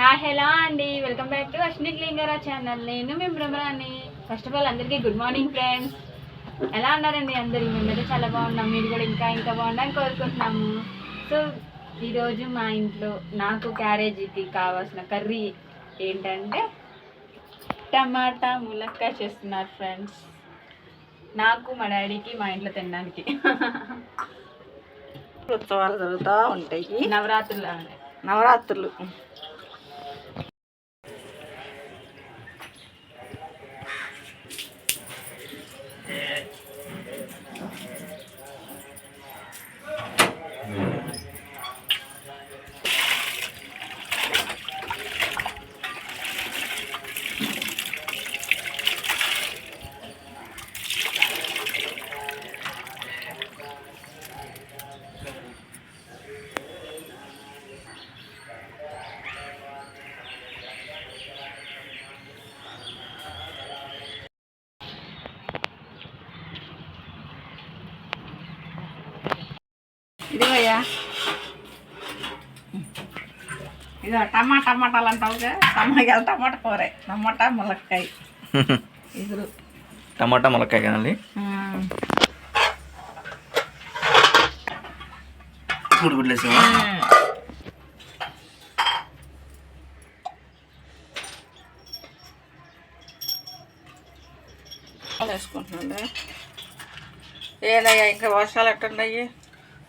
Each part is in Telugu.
హాయ్ హలో అండి. Welcome back to Ashwini Lingara channel నేను మీ భ్రమరాన్ని ఫస్ట్ ఆఫ్ ఆల్ అందరికీ గుడ్ మార్నింగ్ ఫ్రెండ్స్ ఎలా ఉన్నారండి అందరూ? మేమైతే చాలా బాగున్నాం. మీరు కూడా ఇంకా ఇంకా బాగుండాలని కోరుకుంటున్నాము సో ఈరోజు మా ఇంట్లో నాకు క్యారేజీకి కావాల్సిన కర్రీ ఏంటంటే టమాటా ములక్కాయ చేస్తున్నారు ఫ్రెండ్స్ నాకు మా డాడీకి మా ఇంట్లో తినడానికి. ఉత్సవాలు జరుగుతూ ఉంటాయి. నవరాత్రులు నవరాత్రులు. ఇదో టమాటా టమాటాలు అంటావుగా టమాటా టమాటా కూర టమాటా ములక్కాయ. ఇగురు. టమాటా ములక్కాయ కదండి. గుడి గుడ్లేసి వేసుకుంటున్నాండి ఏదయ్యా ఇంకా వర్షాలు ఎట్టున్నాయి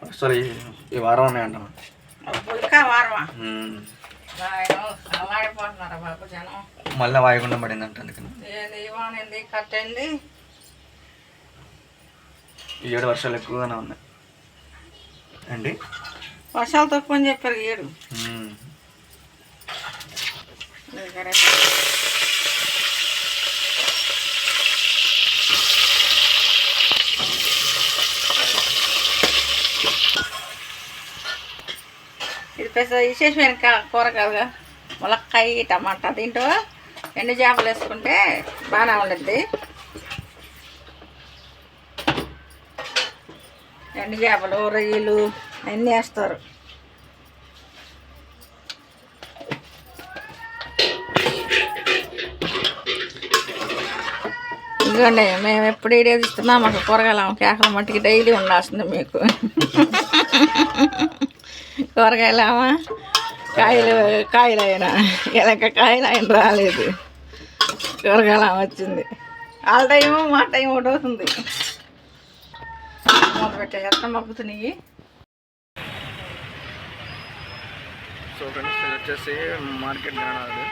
అసలు ఈ- వారం ఉన్నాయంట ఇంకా వారమా? ఉమ్. అలాడిపోతున్నారా బాబు జనం? మళ్ళీ వాయుగుండం పడింది అంట అందుకని. ఈ ఏడు వర్షాలు ఎక్కువగానే ఉన్నాయి. అండి వర్షాలు తక్కువ అని చెప్పారు ఏడు. ఉమ్. విశేషమైన కా- కూర కాదుగా ములక్కాయ టమాటా దీంట్లో ఎండు చేపలు వేసుకుంటే బాగానే ఉండద్ది. ఎండు చేపలు రొయ్యలు అన్నీ వేస్తారు. ఇదిగోండి మేము ఎప్పుడు ఏడేది ఇస్తున్నాం మాకు కూరగాయలు కేకల మట్టికి డైలీ ఉండాల్సింది మీకు. కూరగాయలేమా? కాయలు కాయలు అయినా ఇలాగ కాయలు అయిన రాలేదు. కూరగాయలు వచ్చింది. వాళ్ళ టైము మా టైం ఒకటి అవుతుంది మూత పెట్టే ఎంత మగ్గుతున్నాయి సో ఫ్రెండ్స్ ఇది వచ్చేసి మార్కెట్ గ్రానాడు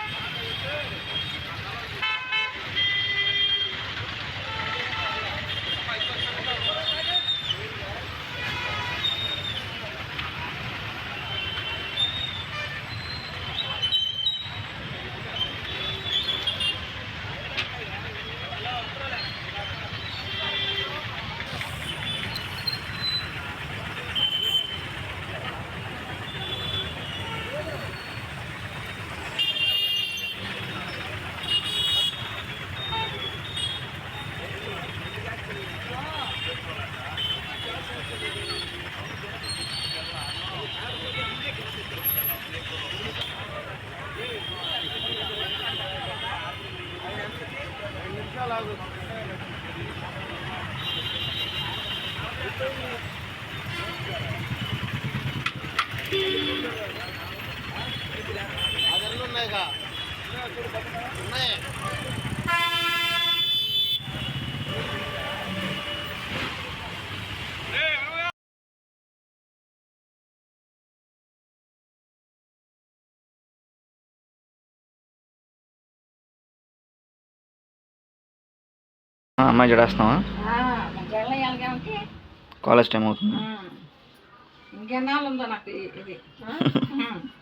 ఉన్నాయి అమ్మాయి ఎలాగంటే కాలేజ్ టైం అవుతుంది. ఇంకెన్నాళ్ళు ఉందో నాకు ఇది.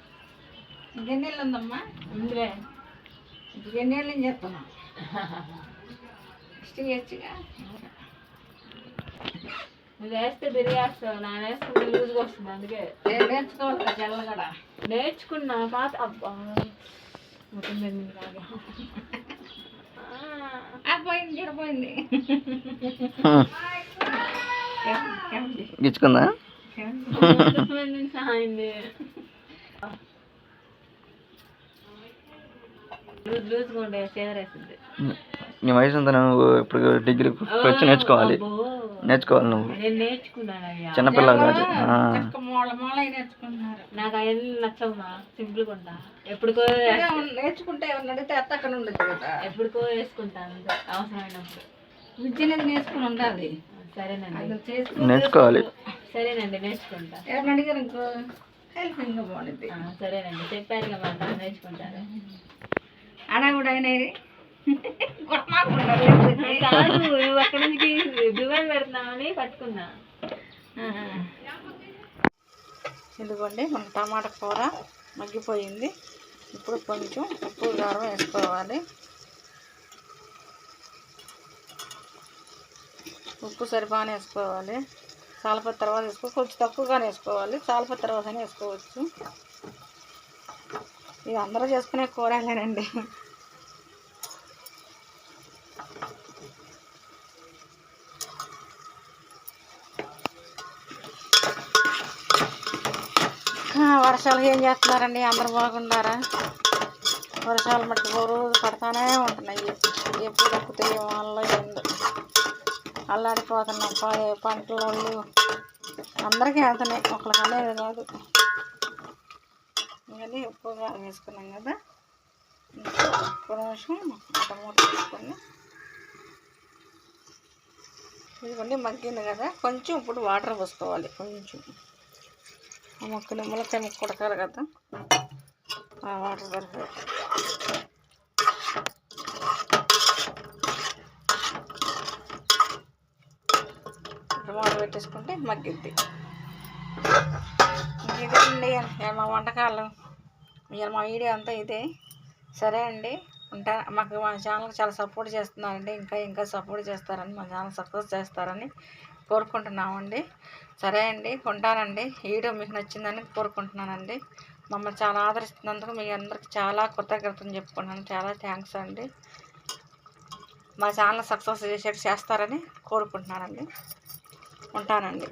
ఇంకెన్నేళ్ళు ఉందమ్మా ఇందులో. ఇంకెన్నేళ్ళు ఏం చేస్తున్నా ఇష్టం చేయొచ్చుగా నువ్వు వేస్తే బిరిగేస్తావు నా వేసుకుంటే లూజ్గా వస్తుంది అందుకే. నేను నేర్చుకోవాలి కదా జల్ల కూడా. నేర్చుకున్నా పాత అబ్బా. పోయింది చెడిపోయింది గిచ్చుకుందా? నీ వయసు అంతా నువ్వు ఇప్పుడు డిగ్రీ వచ్చి నేర్చుకోవాలి. నేర్చుకోవాలి నువ్వు. చిన్నపిల్ల కాదు ఆ. చక్క మూల మూల నేర్చుకుంటున్నారు. నాకు అవన్నీ ఉంటా. ఎప్పుడుకో నేర్చుకుంటే అడిగితే అత్త అక్కడ ఉండదు కదా. ఎప్పుడుకో వేసుకుంటాను అంతే. అవసరమైనప్పుడు. విద్య అనేది నేర్చుకుని ఉండాలి. సరేనండి. నేర్చుకోవాలి. సరేనండి నేర్చుకుంటా. ఎవరిని అడిగారు ఇంకో? హెల్పింగ్ బాగుంటుంది ఆ, సరేనండి. చెప్పారు కదా మాట అయినది కాదు నువ్వు అక్కడ నుంచి దుబాయ్ పెడుతున్నామని పట్టుకున్నా. ఇదిగోండి మన టమాటా కూర మగ్గిపోయింది. ఇప్పుడు కొంచెం ఉప్పు కారం వేసుకోవాలి. ఉప్పు సరిపానే వేసుకోవాలి. చాలపత్తి తర్వాత వేసుకో కొంచెం తక్కువగానే వేసుకోవాలి. చాలపత్తి తర్వాత వేసుకోవచ్చు. ఇది అందరూ చేసుకునే కూరలేనండి. వర్షాలు ఏం చేస్తున్నారండి? అందరు బాగున్నారా? వర్షాలు మట్టి రోజు పడతానే ఉంటున్నాయి. ఎప్పుడు తగ్గుతాయి వాళ్ళలో ఏందో అల్లాడిపోతున్నాం. ప- అందరికీ వెళ్తున్నాయి ఒకరికి కాదు. కాదు కానీ కారం వేసుకున్నాం కదా. ఒక్క నిమిషం ఒక మూట తీసుకొని ఇదిగోండి మగ్గింది కదా. కొంచెం ఇప్పుడు వాటర్ పోసుకోవాలి. కొంచెం. ఆ మొక్కని ములకాయ ముక్క ఉడకాలి కదా. ఆ వాటర్ దొరకదు టమాటా పెట్టేసుకుంటే మగ్గిద్ది. ఇదండి మా వంటకాలు. ఇక మా వీడియో అంతా ఇదే. సరే అండి. ఉంటా మాకు మా ఛానల్కి చాలా సపోర్ట్ చేస్తున్నారండి. ఇంకా ఇంకా సపోర్ట్ చేస్తారని మా ఛానల్ సక్సెస్ చేస్తారని కోరుకుంటున్నామండి. సరే అండి ఉంటానండి. వీడియో మీకు నచ్చిందని కోరుకుంటున్నానండి. మమ్మల్ని చాలా ఆదరిస్తున్నందుకు మీ అందరికి చాలా కృతజ్ఞతలు చెప్పుకున్నాను చాలా థ్యాంక్స్ అండి. మా ఛానల్ సక్సెస్ చేసేట్టు చేస్తారని కోరుకుంటున్నానండి. ఉంటానండి.